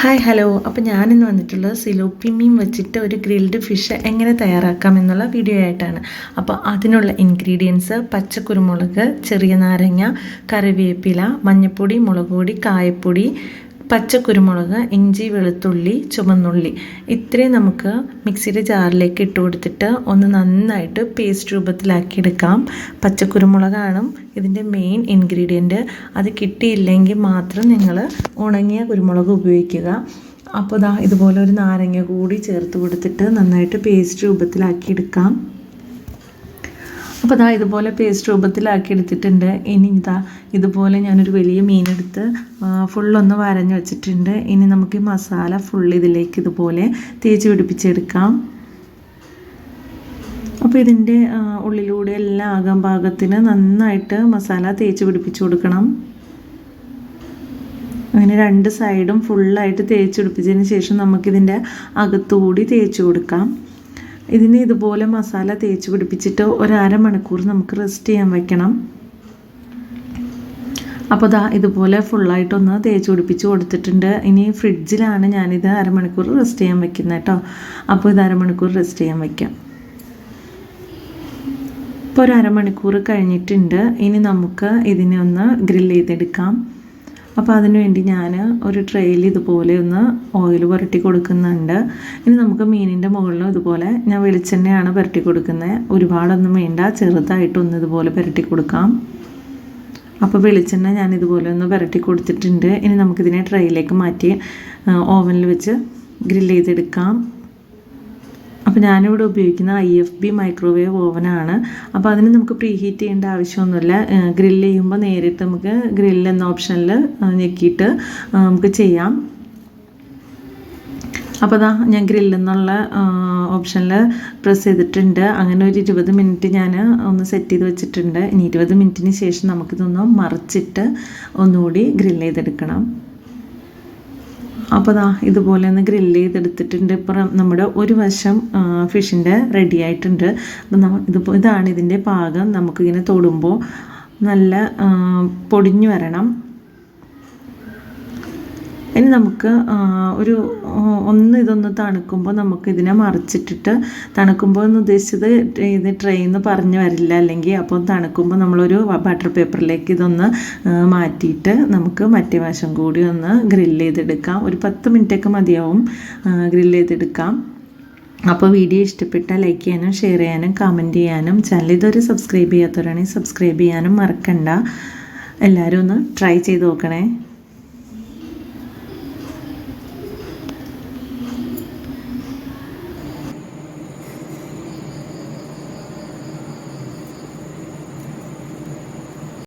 Hi hello അപ്പോൾ ഞാനിന്ന് വന്നിട്ടുള്ളത് സിലോപ്പി മീൻ വെച്ചിട്ട് ഒരു ഗ്രിൽഡ് ഫിഷ് എങ്ങനെ തയ്യാറാക്കാം എന്നുള്ള വീഡിയോ ആയിട്ടാണ്. അപ്പോൾ അതിനുള്ള ഇൻഗ്രീഡിയൻസ് പച്ചക്കുരുമുളക് ചെറിയ നാരങ്ങ കറിവേപ്പില മഞ്ഞൾപ്പൊടി മുളക് പൊടി കായപ്പൊടി പച്ചക്കുരുമുളക് ഇഞ്ചി വെളുത്തുള്ളി ചുമന്നുള്ളി ഇത്രയും നമുക്ക് മിക്സിയുടെ ജാറിലേക്ക് ഇട്ട് കൊടുത്തിട്ട് ഒന്ന് നന്നായിട്ട് പേസ്റ്റ് രൂപത്തിലാക്കി എടുക്കാം പച്ചക്കുരുമുളകാണ് ഇതിന്റെ മെയിൻ ഇൻഗ്രീഡിയന്റ് അത് കിട്ടിയില്ലെങ്കിൽ മാത്രം നിങ്ങൾ ഉണങ്ങിയ കുരുമുളക് ഉപയോഗിക്കുക. അപ്പോൾ ദാ ഇതുപോലെ ഒരു നാരങ്ങ കൂടി ചേർത്ത് കൊടുത്തിട്ട് നന്നായിട്ട് പേസ്റ്റ് രൂപത്തിലാക്കി എടുക്കാം അപ്പോൾ ഇതാ ഇതുപോലെ പേസ്റ്റ് രൂപത്തിലാക്കി എടുത്തിട്ടുണ്ട്. ഇനി ഇതാ ഇതുപോലെ ഞാനൊരു വലിയ മീനെടുത്ത് ഫുള്ളൊന്ന് വരഞ്ഞ് വെച്ചിട്ടുണ്ട്. ഇനി നമുക്ക് ഈ മസാല ഫുൾ ഇതിലേക്ക് ഇതുപോലെ തേച്ച് പിടിപ്പിച്ചെടുക്കാം. അപ്പോൾ ഇതിന്റെ ഉള്ളിലൂടെ എല്ലാം ആകാൻ പാകത്തിന് നന്നായിട്ട് മസാല തേച്ച് പിടിപ്പിച്ച് കൊടുക്കണം. അങ്ങനെ രണ്ട് സൈഡും ഫുള്ളായിട്ട് തേച്ച് പിടിപ്പിച്ചതിന് ശേഷം നമുക്കിതിന്റെ അകത്തുകൂടി തേച്ച് കൊടുക്കാം. ഇതിന് ഇതുപോലെ മസാല തേച്ച് പിടിപ്പിച്ചിട്ട് ഒരു മണിക്കൂർ നമുക്ക് റെസ്റ്റ് ചെയ്യാൻ വെക്കണം. അപ്പോൾ ദാ ഇതുപോലെ ഫുള്ളായിട്ടൊന്ന് തേച്ച് പിടിപ്പിച്ച് കൊടുത്തിട്ടുണ്ട്. ഇനി ഫ്രിഡ്ജിലാണ് ഞാനിത് അരമണിക്കൂർ റെസ്റ്റ് ചെയ്യാൻ വെക്കുന്നത് കേട്ടോ. അപ്പോൾ ഇത് അരമണിക്കൂർ റെസ്റ്റ് ചെയ്യാൻ വയ്ക്കാം ഇപ്പോൾ ഒരു അരമണിക്കൂർ കഴിഞ്ഞിട്ടുണ്ട്. ഇനി നമുക്ക് ഇതിനെ ഒന്ന് ഗ്രില്ല് ചെയ്തെടുക്കാം. അപ്പോൾ അതിനുവേണ്ടി ഞാൻ ഒരു ട്രെയിൽ ഇതുപോലെ ഒന്ന് ഓയിൽ പുരട്ടി കൊടുക്കുന്നുണ്ട്. ഇനി നമുക്ക് മീനിന്റെ മുകളിലും ഇതുപോലെ ഞാൻ വെളിച്ചെണ്ണയാണ് പുരട്ടി കൊടുക്കുന്നത് ഒരുപാടൊന്നും വേണ്ട ചെറുതായിട്ടൊന്ന് ഇതുപോലെ പുരട്ടി കൊടുക്കാം. അപ്പോൾ വെളിച്ചെണ്ണ ഞാൻ ഇതുപോലെ ഒന്ന് പുരട്ടി കൊടുത്തിട്ടുണ്ട്. ഇനി നമുക്കിതിനെ ട്രെയിലേക്ക് മാറ്റി ഓവനിൽ വെച്ച് ഗ്രില്ല് ചെയ്തെടുക്കാം. അപ്പോൾ ഞാനിവിടെ ഉപയോഗിക്കുന്ന ഐ എഫ് ബി മൈക്രോവേവ് ഓവനാണ് അപ്പോൾ അതിന് നമുക്ക് പ്രീ ഹീറ്റ് ചെയ്യേണ്ട ആവശ്യമൊന്നുമില്ല. ഗ്രില്ല് ചെയ്യുമ്പോൾ നേരിട്ട് നമുക്ക് ഗ്രില്ല് എന്ന ഓപ്ഷനിൽ ഞെക്കിയിട്ട് നമുക്ക് ചെയ്യാം. അപ്പോൾ അതാ ഞാൻ ഗ്രില്ലെന്നുള്ള ഓപ്ഷനിൽ പ്രസ് ചെയ്തിട്ടുണ്ട്. അങ്ങനെ ഒരു ഇരുപത് മിനിറ്റ് ഞാൻ ഒന്ന് സെറ്റ് ചെയ്ത് വെച്ചിട്ടുണ്ട്. ഇനി ഇരുപത് മിനിറ്റിന് ശേഷം നമുക്കിതൊന്ന് മറിച്ചിട്ട് ഒന്നുകൂടി ഗ്രില്ല് ചെയ്തെടുക്കണം. അപ്പോൾ ദാ ഇതുപോലെ ഒന്ന് ഗ്രില്ല് ചെയ്തെടുത്തിട്ടുണ്ട്. ഇപ്പം നമ്മുടെ ഒരു വശം ഫിഷിന്റെ റെഡി ആയിട്ടുണ്ട്. ഇതിപ്പോൾ ഇതാണ് ഇതിന്റെ പാകം. നമുക്കിങ്ങനെ തൊടുമ്പോൾ നല്ല പൊടിഞ്ഞു വരണം. ഇനി നമുക്ക് ഒരു ഒന്ന് ഇതൊന്ന് തണുക്കുമ്പോൾ നമുക്ക് ഇതിനെ മറിച്ചിട്ടിട്ട് തണുക്കുമ്പോൾ എന്ന് ഉദ്ദേശിച്ചത് ഇത് ട്രെയിൻ എന്ന് പറഞ്ഞു വരില്ല. അല്ലെങ്കിൽ അപ്പോൾ തണുക്കുമ്പോൾ നമ്മളൊരു ബട്ടർ പേപ്പറിലേക്ക് ഇതൊന്ന് മാറ്റിയിട്ട് നമുക്ക് മറ്റേ വശം കൂടി ഒന്ന് ഗ്രില്ല് ചെയ്തെടുക്കാം. ഒരു പത്ത് മിനിറ്റൊക്കെ മതിയാവും ഗ്രില്ല് ചെയ്തെടുക്കാം. അപ്പോൾ വീഡിയോ ഇഷ്ടപ്പെട്ടാൽ ലൈക്ക് ചെയ്യാനും ഷെയർ ചെയ്യാനും കമന്റ് ചെയ്യാനും ചാനൽ ഇതൊരു സബ്സ്ക്രൈബ് ചെയ്യാത്തവരാണെങ്കിൽ സബ്സ്ക്രൈബ് ചെയ്യാനും മറക്കണ്ട. എല്ലാവരും ഒന്ന് ട്രൈ ചെയ്ത് നോക്കണേ.